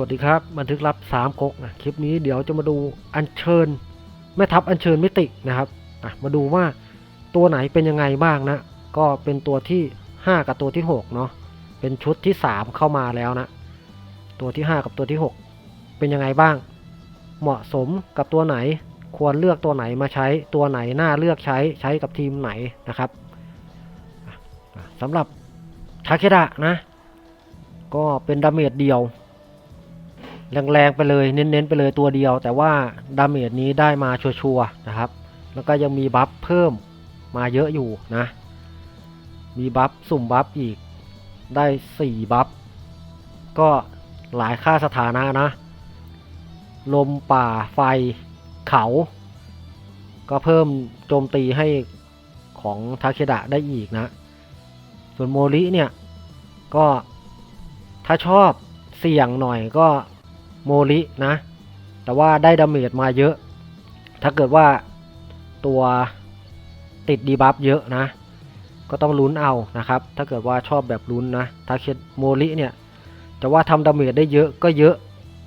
วัสดีครับ บันทึกลับสามก๊กนะคลิปนี้เดี๋ยวจะมาดูอัญเชิญแม่ทัพอัญเชิญมิตินะครับมาดูว่าตัวไหนเป็นยังไงบ้างนะ ก็เป็นตัวที่ 5 กับตัวที่6เนาะเป็นชุดที่ 3 เข้ามาแล้วนะ ตัวที่ 5 กับตัวที่ 6 เป็นยังไงบ้าง เหมาะสมกับตัวไหนควรเลือกตัวไหนมาใช้ตัวไหนน่าเลือกใช้ใช้กับทีมไหนนะครับสำหรับทาเคดะนะ ก็เป็นดาเมจเดียว แรงๆไปเลยเน้นๆไปเลยตัวเดียว แต่ว่าดาเมจนี้ได้มาชัวร์ๆนะครับ แล้วก็ยังมีบัฟเพิ่มมาเยอะอยู่นะ มีบัฟสุ่มบัฟอีกได้ 4 บัฟก็หลายค่าสถานะนะ ลมป่าไฟเขา ก็เพิ่มโจมตีให้ของทาเคดะได้อีกนะ ส่วนโมริเนี่ย ก็ถ้าชอบเสี่ยงหน่อยก็ โมรินะ แต่ว่าได้ดาเมจมาเยอะ ถ้าเกิดว่าตัวติดดีบัฟเยอะนะ ก็ต้องลุ้นเอานะครับ ถ้าเกิดว่าชอบแบบลุ้นนะทาเคโมริเนี่ยจะว่าทำดาเมจได้เยอะก็เยอะ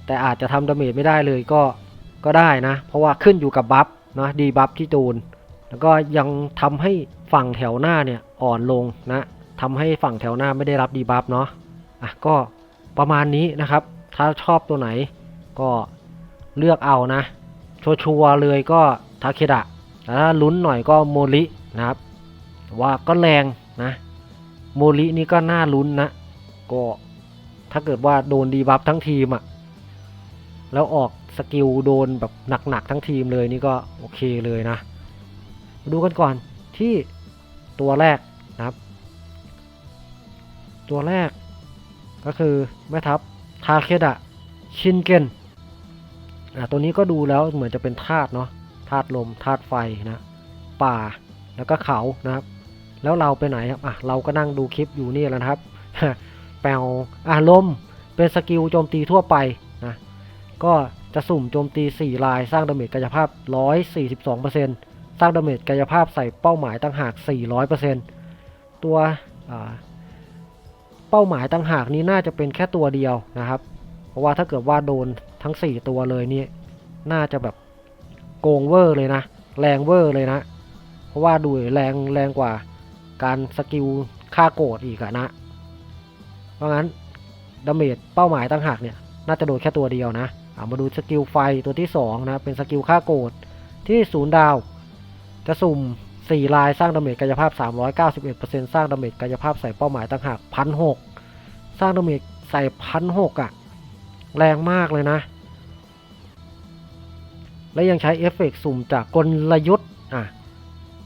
แต่อาจจะทำดาเมจไม่ได้เลยก็ก็ได้นะ เพราะว่าขึ้นอยู่กับบัฟนะดีบัฟที่โดนแล้วก็ยังทำให้ฝั่งแถวหน้าเนี่ยอ่อนลงนะทำให้ฝั่งแถวหน้าไม่ได้รับดีบัฟเนาะอะก็ประมาณนี้นะครับ ถ้าชอบตัวไหนก็เลือกเอานะ ชัวร์เลยก็ทาเคดะแต่ถ้าลุ้นหน่อยก็โมรินะครับว่าก็แรงนะโมรินี่ก็น่าลุ้นนะ ก็ถ้าเกิดว่าโดนดีบัฟทั้งทีมอะ่ะ แล้วออกสกิลโดนแบบหนักๆทั้งทีมเลยนี่ก็โอเคเลยนะมาดูกันก่อนที่ตัวแรกนะครับ ตัวแรกก็คือแม่ทัพ ทาเคดะชินเกนอะตัวนี้ก็ดูแล้วเหมือนจะเป็นธาตุเนาะธาตุลมธาตุไฟนะป่าแล้วก็เขานะครับ แล้วเราไปไหนครับอะเราก็นั่งดูคลิปอยู่นี่แล้วนะครับ แปลวอะลมเป็นสกิลโจมตีทั่วไปนะก็จะสุ่มโจมตี 4 ลายสร้างดาเมจกายภาพ 142%สร้างดาเมจกายภาพใส่เป้าหมายตั้งหาก 400%ตัวอ่า เป้าหมายต่างหากนี้น่าจะเป็นแค่ตัวเดียวนะครับ เพราะว่าถ้าเกิดว่าโดนทั้ง 4 ตัวเลยนี่น่าจะแบบโกงเวอร์เลยนะ แรงเวอร์เลยนะ เพราะว่าดูแรงแรงกว่าการสกิลฆ่าโกรธอีกอะนะ เพราะงั้นดาเมจเป้าหมายต่างหากเนี่ยน่าจะโดนแค่ตัวเดียวนะามาดูสกิลไฟตัวที่2นะเป็นสกิลฆ่าโกรธที่ศูนย์ดาว จะสุ่ม 4ลายสร้างดาเมจกายภาพ 391%สร้างดาเมจกายภาพใส่เป้าหมายต่างหาก1,600สร้างดาเมจใส่1,600อะ แรงมากเลยนะ และยังใช้เอฟเฟกต์สุ่มจากกลยุทธ์อะ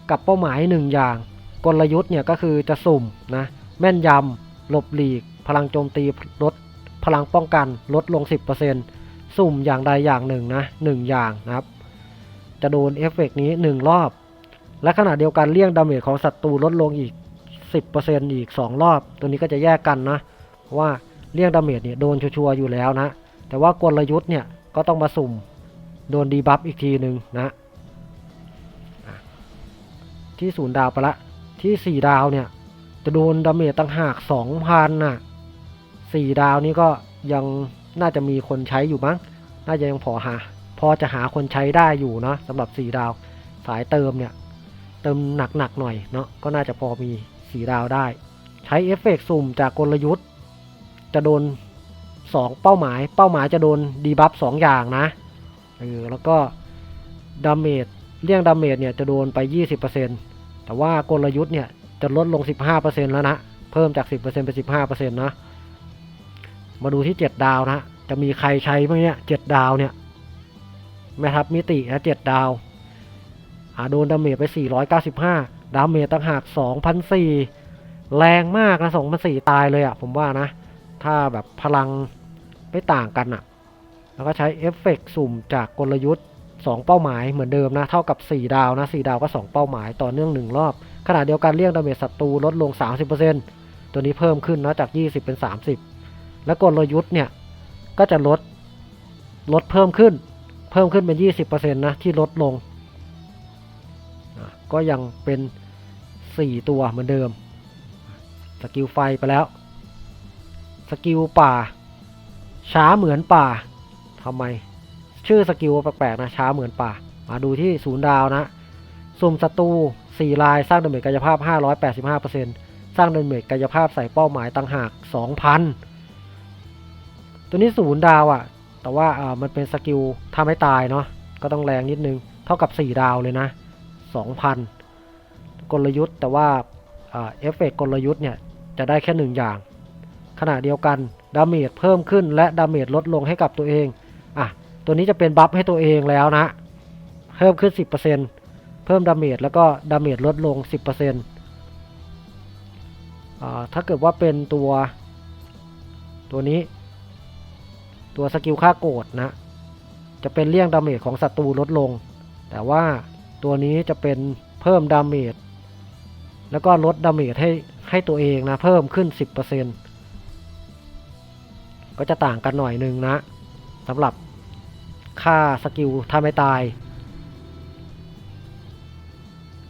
กับเป้าหมายหนึ่งอย่าง กลยุทธ์เนี่ยก็คือจะสุ่มนะ แม่นยำหลบหลีก พลังโจมตีลดพลังป้องกันลดลง 10%สุ่มอย่างใดอย่างหนึ่งนะหนึ่งอย่างนะครับ จะโดนเอฟเฟกต์นี้ 1 รอบ และขณะเดียวกันเลี่ยงดาเมจของศัตรูลดลงอีก 10%อีก 2 รอบ ตัวนี้ก็จะแยกกันนะว่าเลี่ยงดาเมจเนี่ยโดนชัวร์อยู่แล้วนะ แต่ว่ากลยุทธ์เนี่ยก็ต้องมาสุ่มโดนดีบัฟอีกทีหนึ่งนะ ที่ศูนย์ดาวไปละที่ 4 ดาวเนี่ยจะโดนดาเมจตั้งหาก 2,000น่ะ4ดาวนี้ก็ยังน่าจะมีคนใช้อยู่มั้ง น่าจะยังพอหา พอจะหาคนใช้ได้อยู่นะสำหรับ 4 ดาวสายเติมเนี่ย เติมหนักๆหน่อยเนาะก็น่าจะพอมีสีดาวได้ ใช้เอฟเฟกต์สุ่มจากกลยุทธ์ จะโดน 2 เป้าหมาย เป้าหมายจะโดนดีบัฟ2อย่างนะเออแล้วก็ดาเมจเลี่ยงดาเมจเนี่ยจะโดนไป 20%แต่ว่ากลยุทธ์เนี่ยจะลดลง 15%แล้วนะเพิ่มจาก 10%เป็น15%นะมาดูที่ 7 ดาวนะจะมีใครใช้บ้างเนี่ย7ดาวเนี่ยแม่ทัพมิตินะ7ดาว อ่าโดนดาเมจไป 495 ดาเมจต่างหาก 2,004 แรงมากนะ 2,004 ตายเลยอะ่ะ ผมว่านะ ถ้าแบบพลังไม่ต่างกันอะ่ะ แล้วก็ใช้เอฟเฟกต์สุ่มจากกลยุทธ์ 2 เป้าหมายเหมือนเดิมนะ เท่ากับ 4 ดาวนะ 4 ดาวก็ 2 เป้าหมายต่อเนื่อง 1 รอบ ขณะเดียวกันเลี่ยงดาเมจศัตรูลดลง 30%ตัวนี้เพิ่มขึ้นนะจาก 20 เป็น 30 และกลยุทธ์เนี่ยก็จะลดลดเพิ่มขึ้น เพิ่มขึ้นเป็น 20%นะที่ลดลง ก็ยังเป็น 4 ตัวเหมือนเดิม สกิลไฟไปแล้ว สกิลป่า ช้าเหมือนป่าทำไม ชื่อสกิลแปลกๆนะช้าเหมือนป่า มาดูที่ศูนย์ดาวนะ สุ่มศัตรู4ลายสร้างดาเมจกายภาพ 585%สร้างดาเมจกายภาพใส่เป้าหมายต่างหาก 2,000 ตัวนี้ศูนย์ดาวอะ่ะ แต่ว่าอ่ามันเป็นสกิลทำให้ตายเนาะก็ต้องแรงนิดนึง เท่ากับ 4 ดาวเลยนะ 2,000 กลยุทธ์ แต่ว่าเอฟเฟกต์กลยุทธ์เนี่ยจะได้แค่หนึ่งอย่าง ขณะเดียวกันดาเมจเพิ่มขึ้นและดาเมจลดลงให้กับตัวเองอะตัวนี้จะเป็นบัฟให้ตัวเองแล้วนะ เพิ่มขึ้น 10%เพิ่มดาเมจแล้วก็ดาเมจลดลง 10%อ่าถ้าเกิดว่าเป็นตัว ตัวนี้ ตัวสกิลค่าโกรธนะ จะเป็นเลี่ยงดาเมจของศัตรูลดลง แต่ว่า ตัวนี้จะเป็นเพิ่มดาเมจแล้วก็ลดดาเมจให้ให้ตัวเองนะ เพิ่มขึ้น 10%ก็จะต่างกันหน่อยหนึงนะสำหรับค่าสกิลถ้าไม่ตาย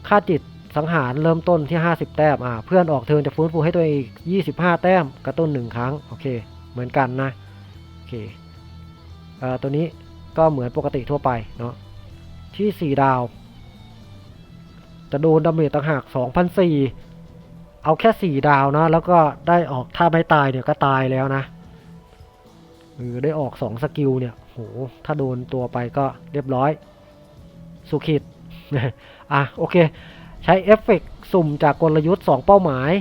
ค่าจิตสังหารเริ่มต้นที่ 50 แต้มอ่าเพื่อนออกเทินจะฟื้นฟูให้ตัวเองอีก 25 แต้มกระตุ้น 1 ครั้ง โอเค เหมือนกันนะ โอเคเอ่อตัวนี้ก็เหมือนปกติทั่วไปเนาะที่ 4 ดาว จะโดนดาเมจต่างหาก2,004เอาแค่ 4 ดาวนะ แล้วก็ได้ออกถ้าไม่ตายเนี่ยก็ตายแล้วนะเออได้ออก 2 สกิลเนี่ยโหถ้าโดนตัวไปก็เรียบร้อย สุขิดอะโอเค ใช้เอฟเฟกต์สุ่มจากกลยุทธ์ 2 เป้าหมาย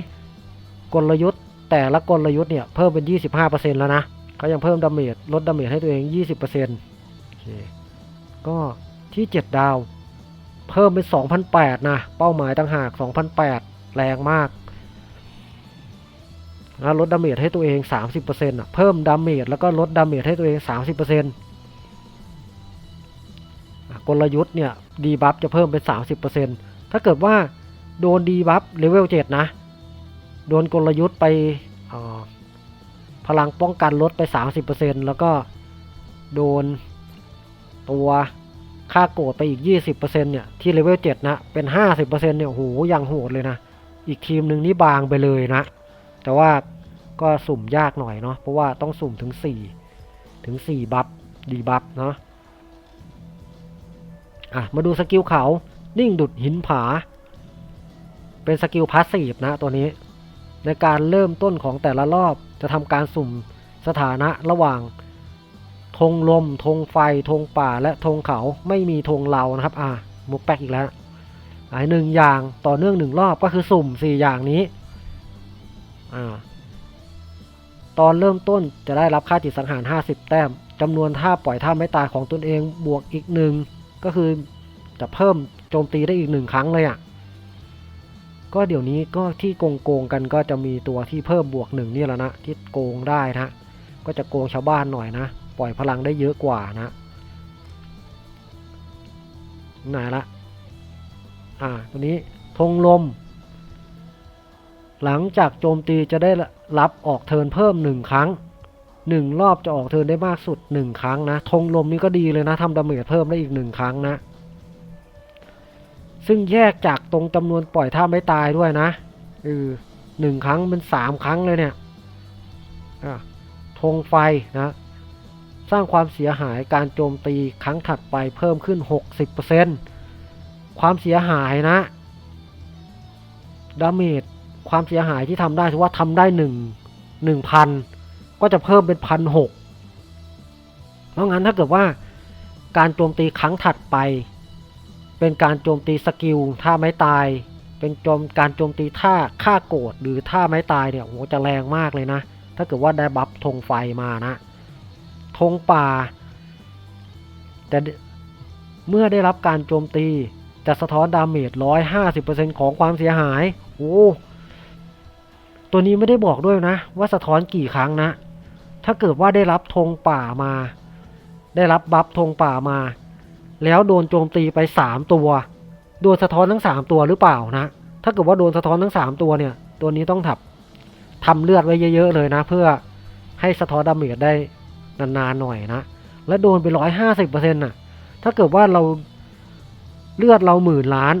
กลยุทธ์แต่ละกลยุทธ์เนี่ยเพิ่มเป็น 25%แล้วนะเขายังเพิ่มดาเมจลดดาเมจให้ตัวเอง 20%โอเคก็ที่ 7 ดาว เพิ่มเป็น2,008นะเป้าหมายต่างหาก2,008แรงมากนะลดดาเมจให้ตัวเอง 30%อะเพิ่มดาเมจแล้วก็ลดดาเมจให้ตัวเอง 30%กลยุทธ์เนี่ยดีบัฟจะเพิ่มเป็น 30%ถ้าเกิดว่าโดนดีบัฟเลเวล7นะ โดนกลยุทธ์ไปพลังป้องกันลดไป 30%แล้วก็โดนตัว ค่าโกรธไปอีก 20%เนี่ยที่เลเวล7นะเป็น 50%เนี่ยโหอย่างโหดเลยนะ อีกทีมหนึ่งนี่บางไปเลยนะ แต่ว่าก็สุ่มยากหน่อยเนาะเพราะว่าต้องสุ่มถึง 4 ถึง 4 บัฟดีบัฟเนาะอะมาดูสกิลเขา นิ่งดุดหินผา เป็นสกิลพาสซีฟนะตัวนี้ ในการเริ่มต้นของแต่ละรอบจะทำการสุ่มสถานะระหว่าง ธงลมธงไฟธงป่าและธงเขาไม่มีธงเรานะครับ อะมุกแป๊กอีกแล้วไอ้หนึ่งอย่างต่อเนื่องหนึ่งรอบก็คือสุ่มสี่อย่างนี้ อ่า ตอนเริ่มต้นจะได้รับค่าจิตสังหาร 50 แต้มจำนวนท่าปล่อยท่าไม่ตายของตนเองบวกอีกหนึ่งก็คือจะเพิ่มโจมตีได้อีกหนึ่งครั้งเลยอะ่ะ ก็เดี๋ยวนี้ก็ที่โกงโกงกันก็จะมีตัวที่เพิ่มบวกหนึ่งนี่แหละนะที่โกงได้นะก็จะโกงชาวบ้านหน่อยนะ ปล่อยพลังได้เยอะกว่านะไหนละอ่าตัวนี้ธงลม หลังจากโจมตีจะได้รับออกเทินเพิ่มหนึ่งครั้งหนึ่งรอบจะออกเทินได้มากสุดหนึ่งครั้งนะธงลมนี่ก็ดีเลยนะทำดาเมจเพิ่มได้อีกหนึ่งครั้งนะซึ่งแยกจากตรงจำนวนปล่อยท่าไม่ตายด้วยนะเออหนึ่งครั้งเป็นสามครั้งเลยเนี่ยธงไฟนะ สร้างความเสียหายการโจมตีครั้งถัดไปเพิ่มขึ้น 60%ความเสียหายนะดาเมจความเสียหายที่ทำได้ถือว่าทำได้หนึ่งหนึ่งพันก็จะเพิ่มเป็นพันหกเพราะงั้นถ้าเกิดว่าการโจมตีครั้งถัดไป เป็นการโจมตีสกิลท่าไม้ตาย เป็นโจมการโจมตีท่าฆ่าโกรธหรือท่าไม้ตายเนี่ยโหจะแรงมากเลยนะ ถ้าเกิดว่าได้บัฟธงไฟมานะ ธงป่าแต่เมื่อได้รับการโจมตีจะสะท้อนดาเมจ 150%ของความเสียหาย โอ้ ตัวนี้ไม่ได้บอกด้วยนะ ว่าสะท้อนกี่ครั้งนะ ถ้าเกิดว่าได้รับธงป่ามา ได้รับบัฟธงป่ามา แล้วโดนโจมตีไปสามตัว โดนสะท้อนทั้งสามตัวหรือเปล่านะ ถ้าเกิดว่าโดนสะท้อนทั้งสามตัวเนี่ย ตัวนี้ต้องทับทำเลือดไว้เยอะๆเลยนะ เพื่อให้สะท้อนดาเมจได้ นานๆหน่อยนะ และโดนไปร้อยห้าสิบเปอร์เซ็นต์น่ะ ถ้าเกิดว่าเราเลือดเราหมื่นล้าน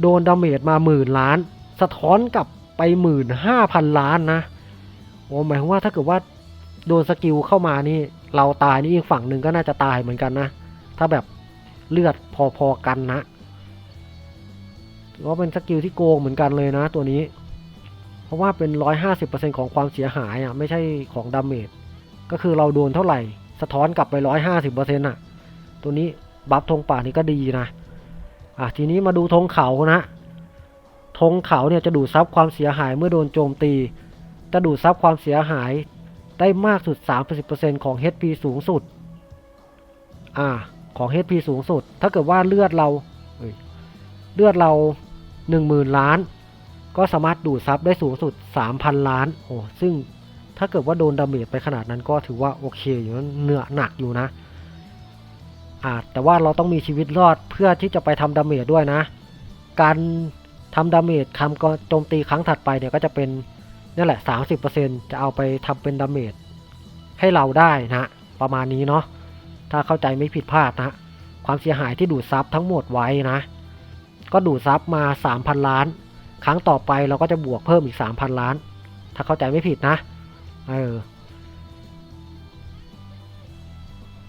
โดนดาเมจมาหมื่นล้าน สะท้อนกลับไปหมื่นห้าพันล้านนะโอ้หมายความว่าถ้าเกิดว่าโดนสกิลเข้ามานี่ เราตายนี่อีกฝั่งหนึ่งก็น่าจะตายเหมือนกันนะ ถ้าแบบเลือดพอๆกันนะถือว่าเป็นสกิลที่โกงเหมือนกันเลยนะตัวนี้ เพราะว่าเป็น 150%ของความเสียหายอะไม่ใช่ของดาเมจ ก็คือเราโดนเท่าไหร่ สะท้อนกลับไป150%อะ ตัวนี้บัฟธงป่านี่ก็ดีนะอะทีนี้มาดูธงเขานะธงเขาเนี่ยจะดูดซับความเสียหายเมื่อโดนโจมตี จะดูดซับความเสียหายได้มากสุด 30%ของ HP สูงสุด อ่า ของ HP สูงสุด ถ้าเกิดว่าเลือดเราเอ้ยเลือดเรา 10,000 ล้าน ก็สามารถดูดซับได้สูงสุด 3,000 ล้าน โอ้ ซึ่ง ถ้าเกิดว่าโดนดาเมจไปขนาดนั้นก็ถือว่าโอเคอยู่เหนือหนักอยู่นะอ่าแต่ว่าเราต้องมีชีวิตรอดเพื่อที่จะไปทำดาเมจด้วยนะ การทำดาเมจคำก็โจมตีครั้งถัดไปเนี่ยก็จะเป็นนี่แหละ 30%จะเอาไปทำเป็นดาเมจให้เราได้นะประมาณนี้เนาะถ้าเข้าใจไม่ผิดพลาดนะความเสียหายที่ดูดซับทั้งหมดไว้นะ ก็ดูดซับมา 3,000 ล้าน ครั้งต่อไปเราก็จะบวกเพิ่มอีก 3,000 ล้าน ถ้าเข้าใจไม่ผิดนะ เออ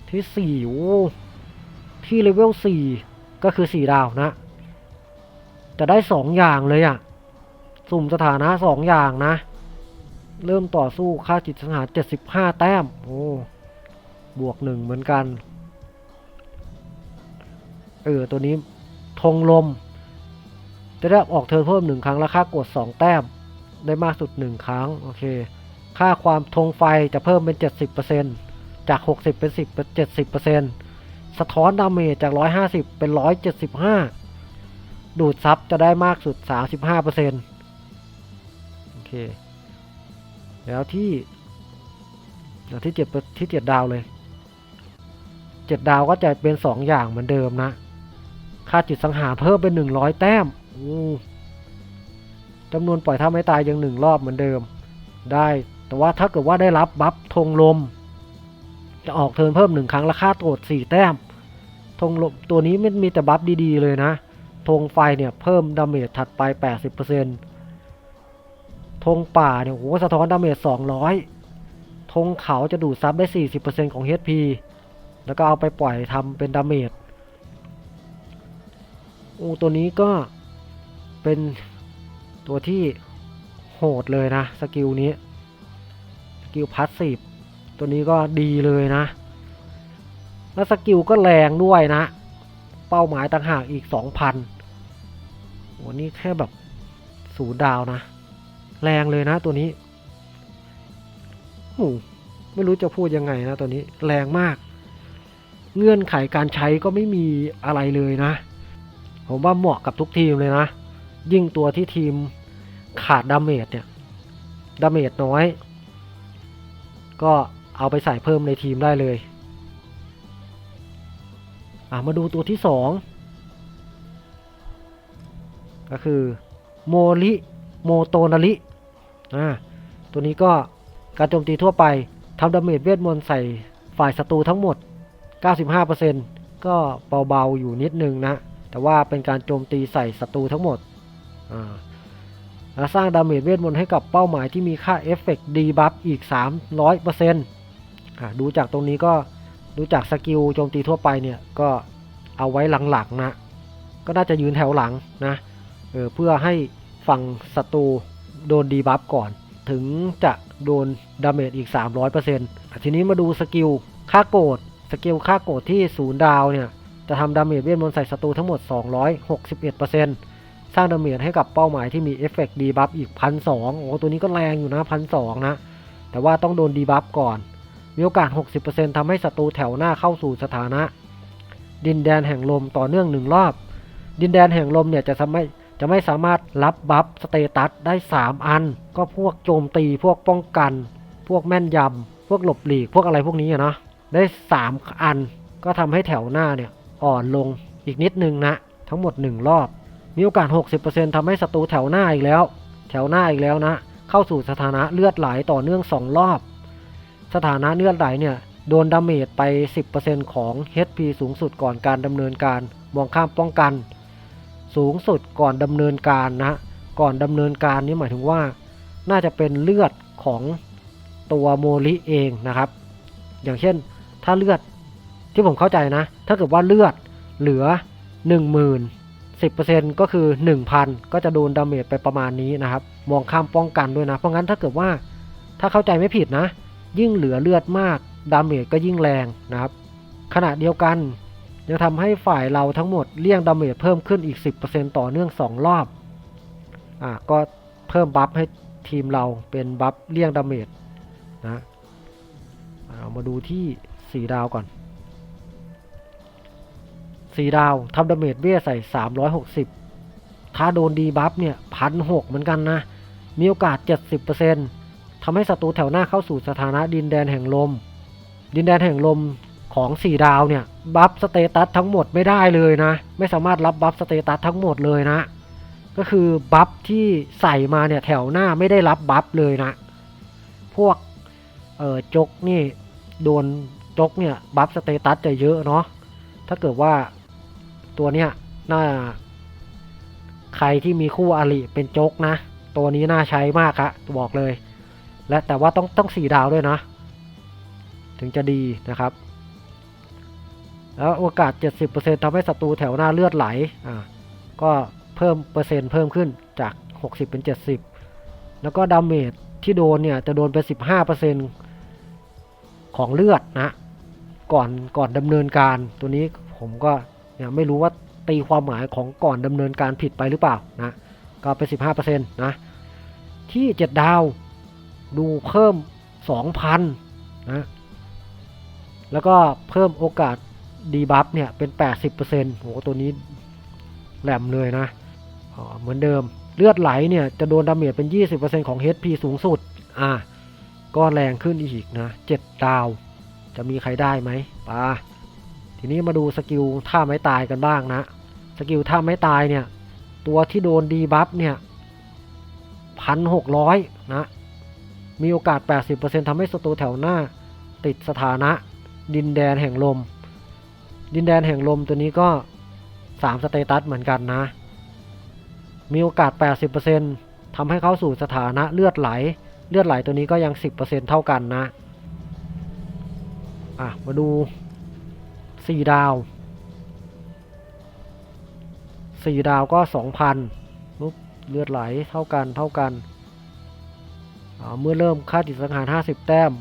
ที่สี่โอ้ที่เลเวลสี่ก็คือสี่ดาวนะ จะได้สองอย่างเลยอะสุ่มสถานะสองอย่างนะ เริ่มต่อสู้ค่าจิตสังหารเจ็ดสิบห้าแต้ม โอ้ บวกหนึ่งเหมือนกัน เออ ตัวนี้ธงลม จะได้ออกเทิร์นเพิ่มหนึ่งครั้งแล้วค่ากดสองแต้ม ได้มากสุดหนึ่งครั้ง โอเค ค่าความธงไฟจะเพิ่มเป็นเจ็ดสิบเปอร์เซ็นจากหกสิบเป็นสิบเป็นเจ็ดสิบเปอร์เซ็นสะท้อนดาเมจจากร้อยห้าสิบเป็นร้อยเจ็ดสิบห้าดูดซับจะได้มากสุดสามสิบห้าเปอร์เซ็นโอเค แล้วที่แล้วที่เจ็ดที่เจ็ดดาวเลย เจ็ดดาวก็จะเป็นสองอย่างเหมือนเดิมนะ ค่าจิตสังหารเพิ่มเป็นหนึ่งร้อยแต้มจำนวนปล่อยท่าไม่ตายยังหนึ่งรอบเหมือนเดิมได้ แต่ว่าถ้าเกิดว่าได้รับบัฟธงลม จะออกเทิร์นเพิ่มหนึ่งครั้งและค่าโตดสี่แต้มธงลมตัวนี้ไมันมีแต่บัฟดีๆเลยนะธงไฟเนี่ยเพิ่มดาเมจถัดไป 80%ธงป่าเนี่ยโหสะท้อนดาเมจ200ธงเขาจะดูดซับได้ 40%ของ HP แล้วก็เอาไปปล่อยทำเป็นดาเมจโอ้ตัวนี้ก็เป็นตัวที่โหดเลยนะ สกิลนี้ กิลพาสซีฟตัวนี้ก็ดีเลยนะ แล้วสกิลก็แรงด้วยนะ เป้าหมายต่างหากอีก 2,000โอ้นี่แค่แบบศูนย์ดาวนะ แรงเลยนะตัวนี้โอ้ไม่รู้จะพูดยังไงนะตัวนี้แรงมาก เงื่อนไขการใช้ก็ไม่มีอะไรเลยนะ ผมว่าเหมาะกับทุกทีมเลยนะ ยิ่งตัวที่ทีมขาดดาเมจเนี่ยดาเมจน้อย ก็เอาไปใส่เพิ่มในทีมได้เลยอะมาดูตัวที่สองก็คือโมริโมโตนาริตัวนี้ก็การโจมตีทั่วไปทำดาเมจเวทมนต์ใส่ฝ่ายศัตรูทั้งหมด 95%ก็เบาๆอยู่นิดนึงนะ แต่ว่าเป็นการโจมตีใส่ศัตรูทั้งหมด อ่า และสร้างดาเมจเวทมนต์ให้กับเป้าหมายที่มีค่าเอฟเฟกต์ดีบัฟอีก 300%ดูจากตรงนี้ก็ดูจากสกิลโจมตีทั่วไปเนี่ยก็เอาไว้หลังๆนะ ก็น่าจะยืนแถวหลังนะเออเพื่อให้ฝั่งศัตรูโดนดีบัฟก่อน ถึงจะโดนดาเมจอีก 300%ทีนี้มาดูสกิลค่าโกรธสกิลค่าโกรธที่ศูนย์ดาวเนี่ยจะทำดาเมจเวทมนต์ใส่ศัตรูทั้งหมด 261% สร้างดาเมจให้กับเป้าหมายที่มีเอฟเฟกต์ดีบัฟอีก1,200โอ้ตัวนี้ก็แรงอยู่นะ1,200นะ แต่ว่าต้องโดนดีบัฟก่อน มีโอกาส 60%ทำให้ศัตรูแถวหน้าเข้าสู่สถานะ ดินแดนแห่งลมต่อเนื่องหนึ่งรอบ ดินแดนแห่งลมเนี่ยจะทำให้จะไม่สามารถรับบัฟสเตตัสได้ 3 อัน ก็พวกโจมตีพวกป้องกัน พวกแม่นยำพวกหลบหลีกพวกอะไรพวกนี้นะได้ 3 อันก็ทำให้แถวหน้าเนี่ยอ่อนลงอีกนิดนึงนะ ทั้งหมด 1 รอบ มีโอกาส 60%ทำให้ศัตรูแถวหน้าอีกแล้ว แถวหน้าอีกแล้วนะ เข้าสู่สถานะเลือดไหลต่อเนื่อง 2 รอบ สถานะเลือดไหลเนี่ยโดนดาเมจไป 10%ของ HP สูงสุดก่อนการดำเนินการมองข้ามป้องกัน สูงสุดก่อนดำเนินการนะ ก่อนดำเนินการนี่หมายถึงว่า น่าจะเป็นเลือดของตัวโมลิเองนะครับ อย่างเช่นถ้าเลือดที่ผมเข้าใจนะ ถ้าเกิดว่าเลือดเหลือ 10,000 10%ก็คือ 1,000 ก็จะโดนดาเมจไปประมาณนี้นะครับ มองข้ามป้องกันด้วยนะ เพราะงั้นถ้าเกิดว่าถ้าเข้าใจไม่ผิดนะ ยิ่งเหลือเลือดมากดาเมจก็ยิ่งแรงนะครับ ขณะเดียวกันยังทำให้ฝ่ายเราทั้งหมดเลี่ยงดาเมจเพิ่มขึ้นอีก 10%ต่อเนื่อง 2 รอบอะก็เพิ่มบัฟให้ทีมเราเป็นบัฟเลี่ยงดาเมจนะเรามาดูที่ 4 ดาวก่อน 4ดาวทำดาเมจเบี้ยใส่ 360 ถ้าโดนดีบัฟเนี่ยพันหกเหมือนกันนะ มีโอกาส 70%ทำให้ศัตรูแถวหน้าเข้าสู่สถานะดินแดนแห่งลม ดินแดนแห่งลมของ 4 ดาวเนี่ยบัฟสเตตัสทั้งหมดไม่ได้เลยนะ ไม่สามารถรับบัฟสเตตัสทั้งหมดเลยนะ ก็คือบัฟที่ใส่มาเนี่ยแถวหน้าไม่ได้รับบัฟเลยนะ พวกเออจกนี่โดนจกเนี่ยบัฟสเตตัสจะเยอะเนาะถ้าเกิดว่า ตัวเนี้ยน่า ใครที่มีคู่อาริเป็นโจกนะ ตัวนี้น่าใช้มากครับบอกเลย และแต่ว่าต้องต้องสี่ดาวด้วยนะ ถึงจะดีนะครับ แล้วโอกาส 70%ทำให้ศัตรูแถวหน้าเลือดไหลอ่าก็เพิ่มเปอร์เซ็นต์เพิ่มขึ้นจาก 60 เป็น 70 แล้วก็ดาเมจที่โดนเนี่ย จะโดนไป 15%ของเลือดนะ ก่อนก่อนดำเนินการตัวนี้ผมก็ เนี่ยไม่รู้ว่าตีความหมายของก่อนดำเนินการผิดไปหรือเปล่านะก็เป็น 15%นะที่ 7 ดาวดูเพิ่ม 2,000นะแล้วก็เพิ่มโอกาสดีบัฟเนี่ยเป็น 80%โหตัวนี้แหลมเลยนะเหมือนเดิมเลือดไหลเนี่ยจะโดนดาเมจเป็น 20%ของ HP สูงสุดอะก็แรงขึ้นอีกนะ 7 ดาว จะมีใครได้ไหมปา ทีนี้มาดูสกิลท่าไม้ตายกันบ้างนะ สกิลท่าไม้ตายเนี่ย ตัวที่โดนดีบัฟเนี่ยพันหกร้อยนะ มีโอกาส 80%ทำให้ศัตรูแถวหน้า ติดสถานะ ดินแดนแห่งลม ดินแดนแห่งลมตัวนี้ก็ 3 สเตตัสเหมือนกันนะ มีโอกาส 80%ทำให้เข้าสู่สถานะเลือดไหล เลือดไหลตัวนี้ก็ยัง 10%เท่ากันนะ อะ มาดู 4ดาว4ดาวก็2,000ปุ๊บเลือดไหลเท่ากันเท่ากัน เมื่อเริ่มค่าจิตสังหาร50แต้ม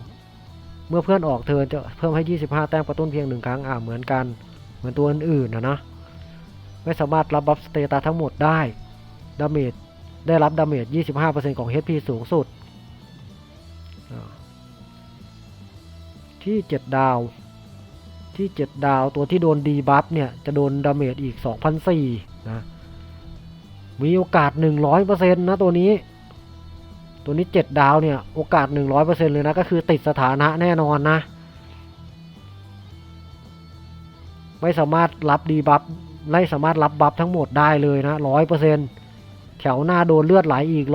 เมื่อเพื่อนออกเทิร์นจะเพิ่มให้25แต้มกระตุ้นเพียงหนึ่งครั้งอ่าเหมือนกัน เหมือนตัวอื่นๆนะนะ ไม่สามารถรับบัฟสเตตัสทั้งหมดได้ ดาเมจได้รับดาเมจ25%ของ HP สูงสุดอ่าที่7ดาว ที่ 7 ดาวตัวที่โดนดีบัฟเนี่ย จะโดนดาเมจอีก 2,004นะ มีโอกาส 100%นะตัวนี้ ตัวนี้ 7 ดาวเนี่ย โอกาส 100%เลยนะ ก็คือติดสถานะแน่นอนนะ ไม่สามารถรับดีบัฟไม่สามารถรับบัฟทั้งหมดได้เลยนะ 100%แถวหน้าโดนเลือดไหลอีก 100%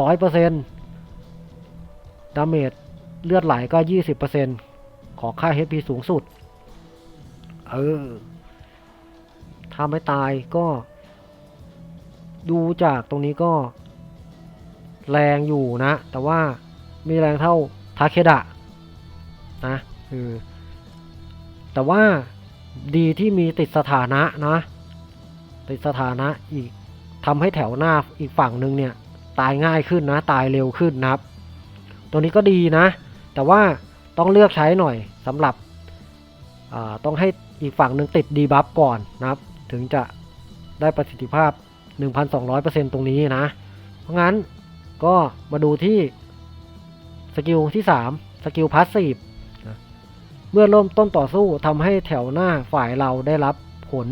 ดาเมจเลือดไหลก็ 20%ขอค่า HP สูงสุด เออ ถ้าไม่ตายก็ ดูจากตรงนี้ก็ แรงอยู่นะ แต่ว่ามีแรงเท่าทาเคดะนะคือแต่ว่าดีที่มีติดสถานะนะ ติดสถานะอีกทำให้แถวหน้าอีกฝั่งหนึ่งเนี่ย ตายง่ายขึ้นนะ ตายเร็วขึ้นนะครับ ตัวนี้ก็ดีนะ แต่ว่าต้องเลือกใช้หน่อยสำหรับต้องให้ อีกฝั่งหนึ่งติดดีบัฟก่อนนะครับ ถึงจะได้ประสิทธิภาพ 1,200%ตรงนี้นะ เพราะงั้นก็มาดูที่สกิลที่ 3 สกิลพาสซีฟนะเมื่อเริ่มต้นต่อสู้ทำให้แถวหน้าฝ่ายเราได้รับผล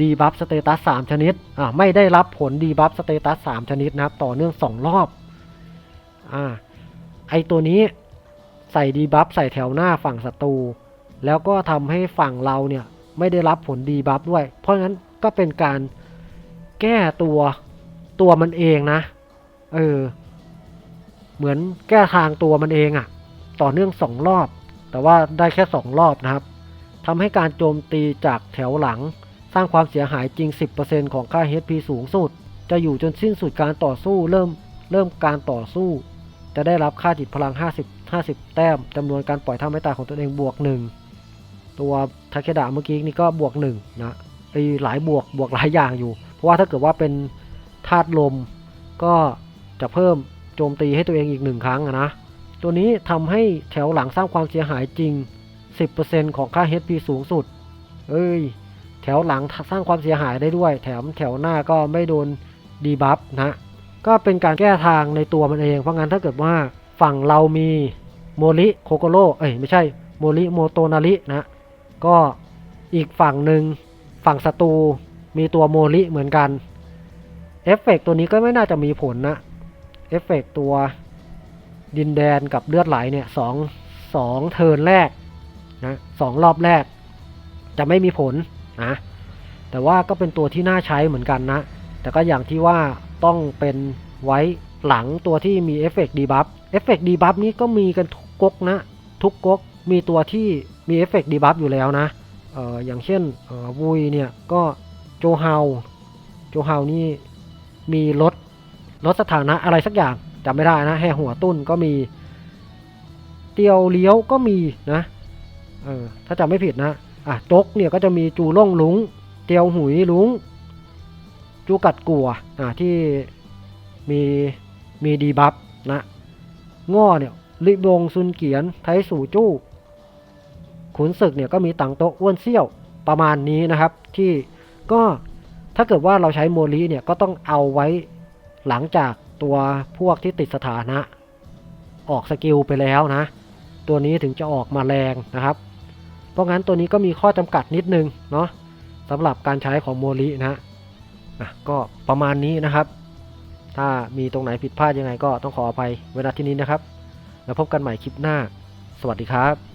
ดีบัฟสเตตัส3ชนิดอ่าไม่ได้รับผลดีบัฟสเตตัส3ชนิดนะครับ ต่อเนื่อง 2 รอบอ่าไอตัวนี้ใส่ดีบัฟใส่แถวหน้าฝั่งศัตรู แล้วก็ทำให้ฝั่งเราเนี่ยไม่ได้รับผลดีบัฟด้วย เพราะงั้นก็เป็นการแก้ตัวตัวมันเองนะ เออ เหมือนแก้ทางตัวมันเองอะต่อเนื่องสองรอบ แต่ว่าได้แค่สองรอบนะครับทำให้การโจมตีจากแถวหลัง สร้างความเสียหายจริง 10%ของค่า HP สูงสุด จะอยู่จนสิ้นสุดการต่อสู้เริ่มเริ่มการต่อสู้ จะได้รับค่าจิตพลัง 50 50 แต้มจำนวนการปล่อยท่าไม้ตายของตนเองบวก1 ตัวทาเคดะเมื่อกี้นี่ก็บวก1นะไอหลายบวกบวกหลายอย่างอยู่ เพราะว่าถ้าเกิดว่าเป็นธาตุลมก็จะเพิ่มโจมตีให้ตัวเองอีกหนึ่งครั้งนะตัวนี้ทำให้แถวหลังสร้างความเสียหายจริง 10%ของค่า HP สูงสุด เอ้ย แถวหลังสร้างความเสียหายได้ด้วย แถมแถวหน้าก็ไม่โดนดีบัฟนะ ก็เป็นการแก้ทางในตัวมันเอง เพราะงั้นถ้าเกิดว่าฝั่งเรามีโมริโคโกโร่เอ้ยไม่ใช่โมริโมโตนารินะ ก็อีกฝั่งหนึ่งฝั่งศัตรูมีตัวโมริเหมือนกัน เอฟเฟกต์ตัวนี้ก็ไม่น่าจะมีผลนะ เอฟเฟกต์ตัวดินแดนกับเลือดไหลเนี่ยสองสองเทิร์นแรกนะสองรอบแรก จะไม่มีผลนะ แต่ว่าก็เป็นตัวที่น่าใช้เหมือนกันนะ แต่ก็อย่างที่ว่าต้องเป็นไว้หลังตัวที่มีเอฟเฟกต์ดีบัฟ เอฟเฟกต์ดีบัฟนี้ก็มีกันทุกก๊กนะ ทุกก๊กมีตัวที่ มีเอฟเฟกต์ดีบัฟอยู่แล้วนะเอออย่างเช่นเออวุยเนี่ยก็โจเฮาโจเฮานี่มีลดลดสถานะอะไรสักอย่างจำไม่ได้นะแห่หัวตุ้นก็มีเตียวเลี้ยวก็มีนะเออถ้าจำไม่ผิดนะอะจกเนี่ยก็จะมีจูล่งลุงเตียวหุยลุงจูกัดกัวอ่าที่มีมีดีบัฟนะง้อเนี่ยลิบงซุนเกียนไทสู่จู้ ขุนศึกเนี่ยก็มีตังโตะอ้วนเซี่ยวประมาณนี้นะครับ ที่ก็ถ้าเกิดว่าเราใช้โมลีเนี่ยก็ต้องเอาไว้หลังจากตัวพวกที่ติดสถานะ ออกสกิลไปแล้วนะ ตัวนี้ถึงจะออกมาแรงนะครับ เพราะงั้นตัวนี้ก็มีข้อจำกัดนิดนึงเนาะสำหรับการใช้ของโมลีนะอะก็ประมาณนี้นะครับ ถ้ามีตรงไหนผิดพลาดยังไงก็ต้องขออภัยเวลาที่นี้นะครับ แล้วพบกันใหม่คลิปหน้า สวัสดีครับ